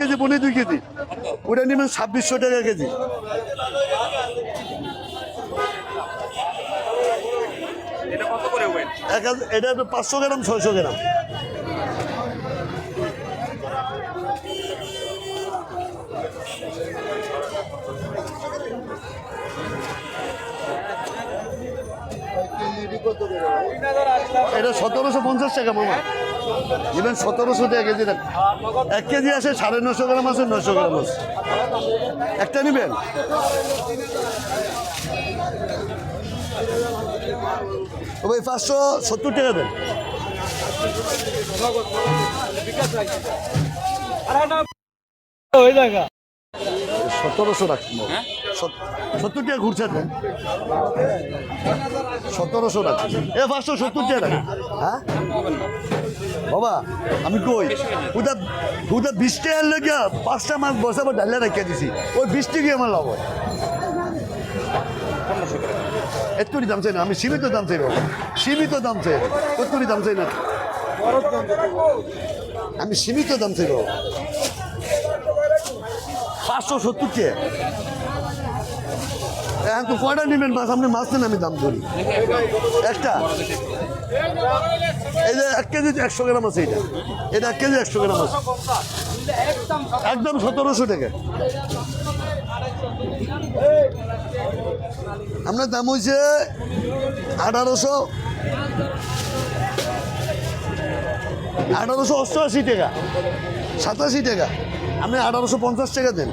KG পনির দুই KG. ওটা নেবেন ছাব্বিশশো টাকা কেজি। এটা পাঁচশো গ্রাম ছয়শো গ্রাম। এটা সতেরোশো পঞ্চাশ টাকা মামা। নেবেন সতেরোশো টাকা কেজি দেখ এক কেজি আছে সাড়ে নশো গ্রাম আছে নশো গ্রাম আছে। একটা নিবেন? ওই পাঁচশো সত্তর টাকা দেন। হয়ে সতেরোশো রাখব। সত্তর টাকা ঘুরছে সতেরোশো রাখছি এ পাঁচশো সত্তর টাকা রাখ। হ্যাঁ? বাবা আমি কই? ওটা ওটা বিশ টাকার লেগে পাঁচটা মাছ বসাবো ডালে রেখে দিছি। ওই বিশ টাকা আমার লাভ হয়। এত্তরি দাম চাই না আমি সীমিত দাম চাই বাবা। সীমিত দাম চাই এত্তরি দাম চাই না। আমি সীমিত দাম চাই বাবা। পাঁচশো সত্তর টাকা এখন তো কয়টা নেবেন মাছ? আপনি মাছ নেন, আমি দাম ধরি। একটা? এই যে এক কেজি একশো গ্রাম আছে এটা। এটা এক কেজি একশো গ্রাম আছে। একদম সতেরোশো টাকা। আপনার দাম হয়েছে আঠারোশো। আঠারোশো অষ্টআশি টাকা। সাতাশি টাকা। আপনি আঠারোশো পঞ্চাশ টাকা দেন।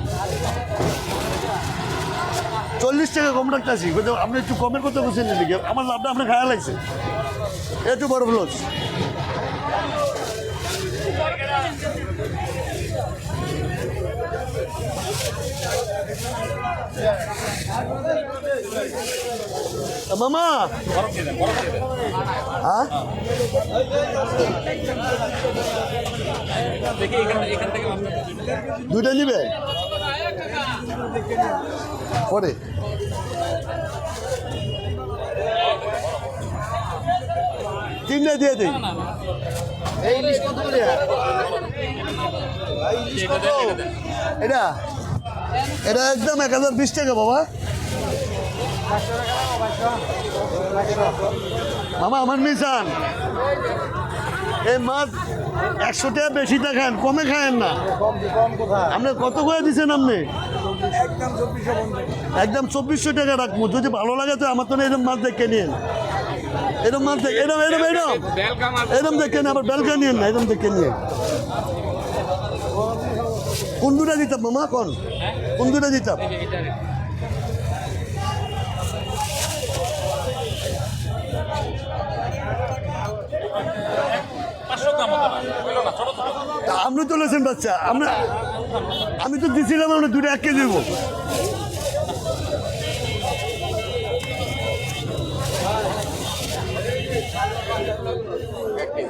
চল্লিশ টাকা কম রাখতেছি আপনি একটু কমের কথা বলছেন নাকি? আমার লাভটা আপনার খায়া লাগছে। একটু বড় বরফ দিয়ে হ্যাঁ দুইটা নিবে? পরে। তিনটা দিয়ে দিই। এটা দেন এটা? এটা একদম এক হাজার বিশ টাকা, বাবা। মামা, আমার মিশান এই মাছ একশো টাকা বেশি দেখান কমে খায়েন না। আপনি কত করে দিচ্ছেন আপনি? একদম চব্বিশশো টাকা রাখব, যদি ভালো লাগে তো আমার তো এরকম মাছ দেখে নিন এরকম মাছ দেখে এরকম বেলকাম আর এরকম দেখে নিন, আবার বেলকা নিন না, এরকম দেখে নিন কোন দিতাম, মামা, কোন? কোন দুটা দিতাম আপনি তো লেছেন বাচ্চা, আমরা আমি তো দিছিলাম, আমরা দুটো এক কেজি দেবো।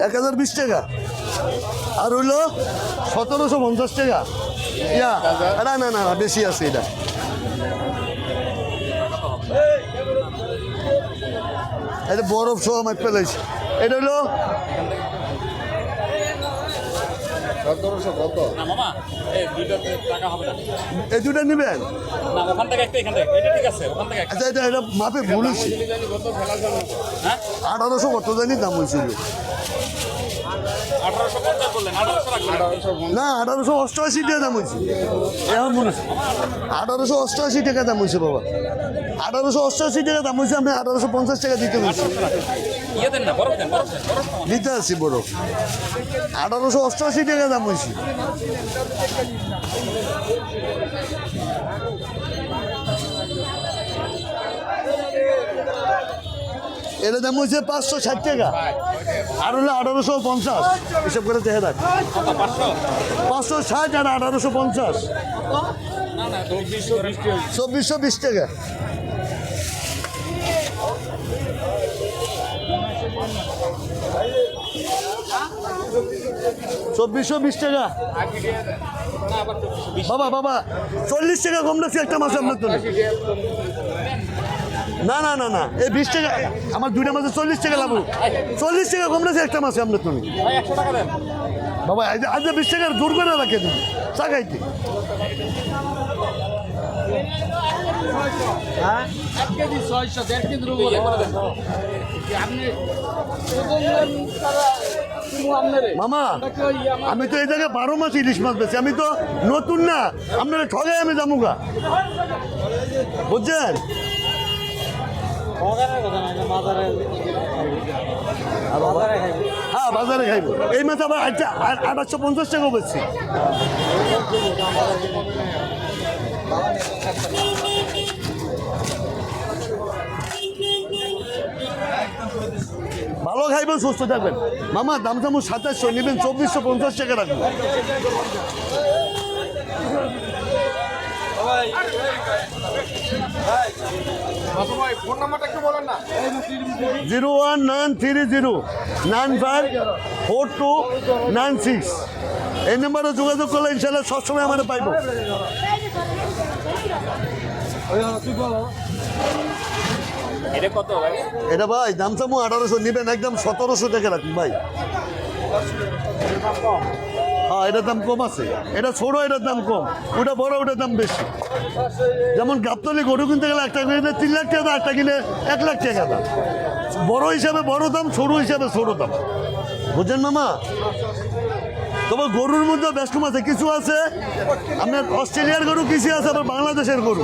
এক হাজার বিশ টাকা। আর হইল সতেরোশো পঞ্চাশ টাকা। ইয়া না না। না বেশি আছে এটা এটা বরফ সহ মাছ পেলাইছে এটা হলো এই দুটো নেবেন এটা আচ্ছা এটা এটা মাপে ভুল হ্যাঁ? আঠারোশো কত জানি দাম হয়েছিল। না আঠারোশো অষ্টআশি টাকা দাম হয়েছে। এখন মনে হচ্ছে আঠারোশো অষ্টআশি টাকা দাম হয়েছে বাবা। আঠারোশো অষ্টআশি টাকা দাম হয়েছে আপনি আঠারোশো পঞ্চাশ টাকা দিতে হয়েছে। ইয়ে। দিতে আসছি বড় আঠারোশো অষ্টআশি টাকা দাম হয়েছে। এটা দাম হয়েছে পাঁচশো ষাট টাকা। আর হলো আঠারোশো পঞ্চাশ। এসব করে দেখে দেখ। পাঁচশো ষাট আর আঠারোশো পঞ্চাশ। চব্বিশশো বিশ টাকা। চব্বিশশো বিশ টাকা। বাবা বাবা, চল্লিশ টাকা কম রাখছি একটা মাছ আপনার জন্য না না না না। এই বিশ টাকা আমার দুইটা মাসে চল্লিশ টাকা লাভ চল্লিশ টাকা কম রাখছি একটা মাসে আপনার টাকা দেন। বাবা আজ বিশ টাকার জোর করে রাখে দিন চা খাইতে। হ্যাঁ? তুমি মামা আমি তো এই জায়গায় বারো মাস ইলিশ মাছ বেছি আমি তো নতুন না আপনারা ঠগাই আমি যাব গা বুঝছেন বাজারের কথা না এটা বাজারে বাজারে খাইবে হ্যাঁ বাজারে খাইব। এই মাছ আবার আঠাশশো পঞ্চাশ টাকা বেচছি ভালো খাইবেন সুস্থ থাকবেন। মামা, দাম দাম সাতাশশো, নেবেন চব্বিশশো পঞ্চাশ টাকা রাখবেন phone zero one nine three zero nine five four two nine six. এই নাম্বারে যোগাযোগ করলে ইনশাল্লাহ সবসময় আমার পাইব। এটা কত ভাই? এটা ভাই দাম চামু আঠারোশো নেবেন একদম সতেরোশো টাকা রাখুন ভাই। হ্যাঁ এটার দাম কম আছে। এটা ছোট, এটার দাম কম। ওটা বড়, ওটার দাম বেশি। যেমন গাবতলি গরু কিনতে গেলে একটা কিনে তিন লাখ টাকা একটা কিনে এক লাখ টাকা দাম। বড় হিসাবে বড় দাম, ছোট হিসাবে ছোট দাম। বুঝছেন মামা? তবে গরুর মধ্যে ব্যস্ত আছে, কিছু আছে? আপনার অস্ট্রেলিয়ার গরু, কিছু আছে, আবার বাংলাদেশের গরু?